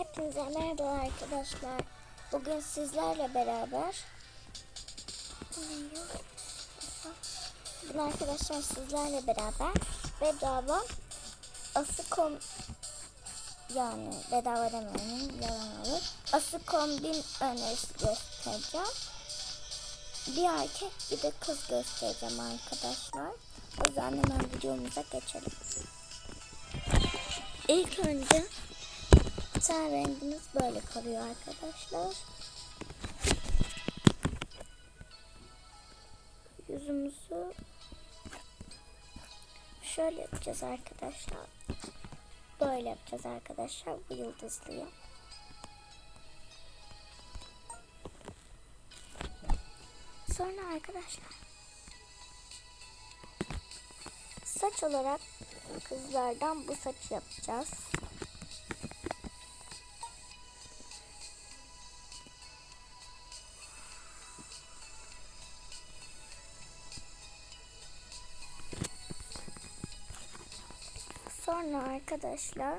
Hepinize merhaba arkadaşlar. Bugün sizlerle beraber Bugün arkadaşlar sizlerle beraber bedava Asıkom yani bedava demeyelim yalan olur. Asıl kombin önerisi göstereceğim. Bir erkek bir de kız göstereceğim arkadaşlar. O yüzden hemen videomuza geçelim. İlk önce ten rengimiz böyle kalıyor arkadaşlar. Yüzümüzü şöyle yapacağız arkadaşlar. Böyle yapacağız arkadaşlar bu yıldızlıyı. Sonra arkadaşlar saç olarak kızlardan bu saç yapacağız. Sonra arkadaşlar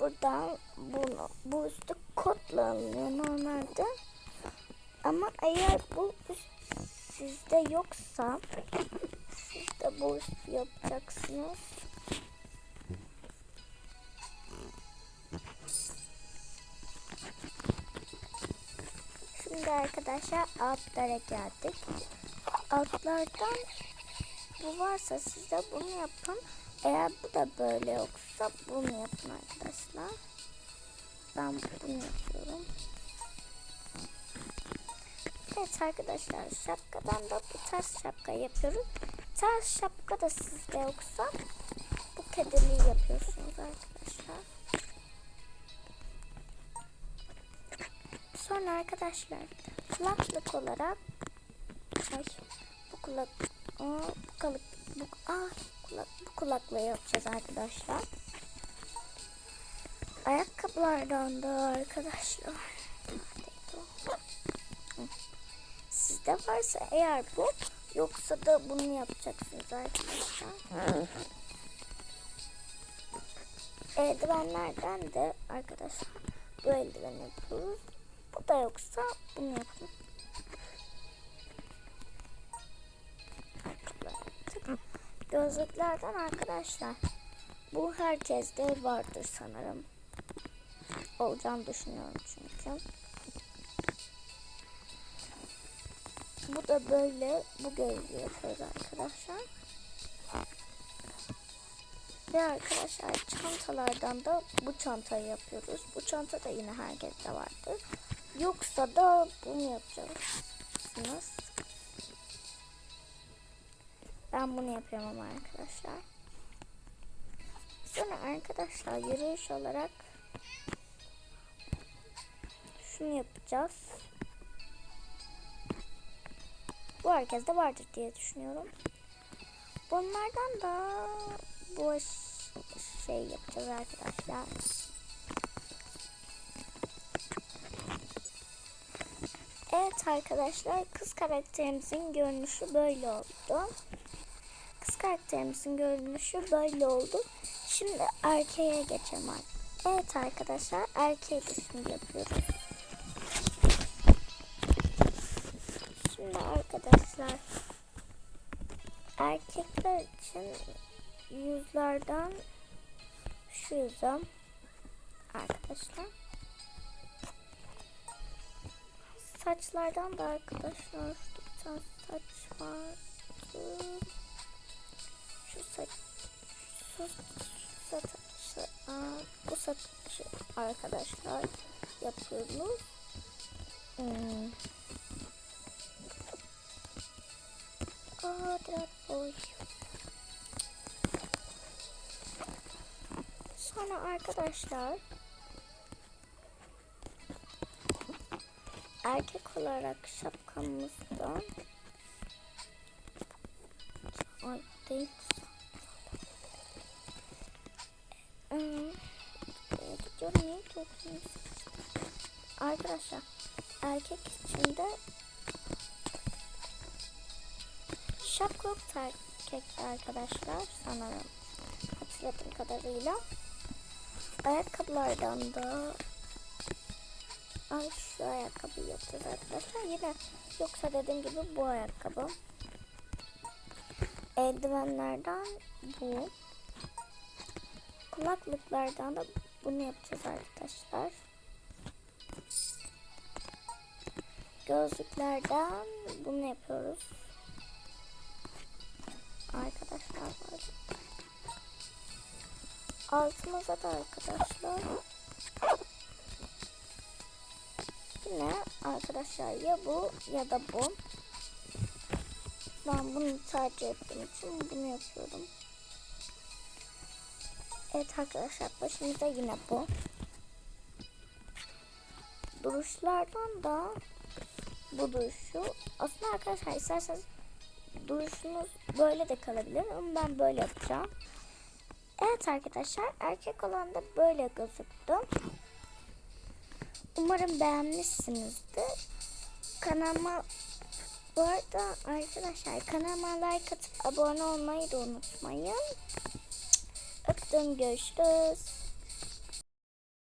buradan bunu bu üstü kotla alınıyor normalde. Ama eğer bu üst sizde yoksa siz de bu üstü yapacaksınız. Şimdi arkadaşlar altlara geldik. Altlardan bu varsa siz de bunu yapın. Eğer bu da böyle yoksa bunu yapın arkadaşlar. Ben bunu yapıyorum. Evet arkadaşlar şapkadan da bu ters şapka yapıyoruz. Ters şapka da sizde yoksa bu kediliği yapıyorsunuz arkadaşlar. Sonra arkadaşlar kulaklık olarak ay, bu kulak aa, bu kulak bu, aa, kulak, bu kulaklığı yapacağız arkadaşlar. Ayakkabılardan da arkadaşlar. Sizde varsa eğer bu yoksa da bunu yapacaksınız arkadaşlar. Eldivenlerden de arkadaşlar bu eldiveni yapıyoruz. Bu da yoksa bunu yapın. Gözlüklerden arkadaşlar bu herkeste vardır sanırım. Olacağını düşünüyorum çünkü. Bu da böyle bu gözlüğü yapıyoruz arkadaşlar. Ve arkadaşlar çantalardan da bu çantayı yapıyoruz. Bu çanta da yine herkeste vardır. Yoksa da bunu yapacaksınız. Ben bunu yapıyorum ama arkadaşlar. Sonra arkadaşlar yürüyüş olarak şunu yapacağız. Bu herkeste vardır diye düşünüyorum. Bunlardan da bu şey yapacağız arkadaşlar. Evet arkadaşlar kız karakterimizin görünüşü böyle oldu. Karakterimizin görünüşü böyle oldu. Şimdi erkeğe geçelim. Evet arkadaşlar erkeği de şimdi yapıyoruz. Şimdi arkadaşlar erkekler için yüzlerden şu yüzüm arkadaşlar. Saçlardan da arkadaşlar bir saçı arkadaşlar yapıyoruz. Hmm. Aa, boy. Sonra arkadaşlar erkek olarak şapkamızdan ay değil Hmm, niye topluyorsunuz? Arkadaşlar erkek için de şapka yok erkek arkadaşlar sanırım hatırladığım kadarıyla ayakkabılardan da Ay şu ayakkabıyı yapacağız arkadaşlar. Yine yoksa dediğim gibi bu ayakkabı. Eldivenlerden bu. Kulaklıklardan da bunu yapacağız arkadaşlar. Gözlüklerden bunu yapıyoruz. Arkadaşlar böyle. Altımıza da arkadaşlar. Yine arkadaşlar ya bu ya da bu. Ben bunu tercih ettiğim için bunu yapıyorum. Evet arkadaşlar başımıza yine bu. Duruşlardan da bu duruşu. Aslında arkadaşlar isterseniz duruşunuz böyle de kalabilir ama ben böyle yapacağım. Evet arkadaşlar erkek olan da böyle gözüktü. Umarım beğenmişsinizdir. Kanalıma bu arada arkadaşlar kanalıma like atıp abone olmayı da unutmayın. Öptüm görüşürüz.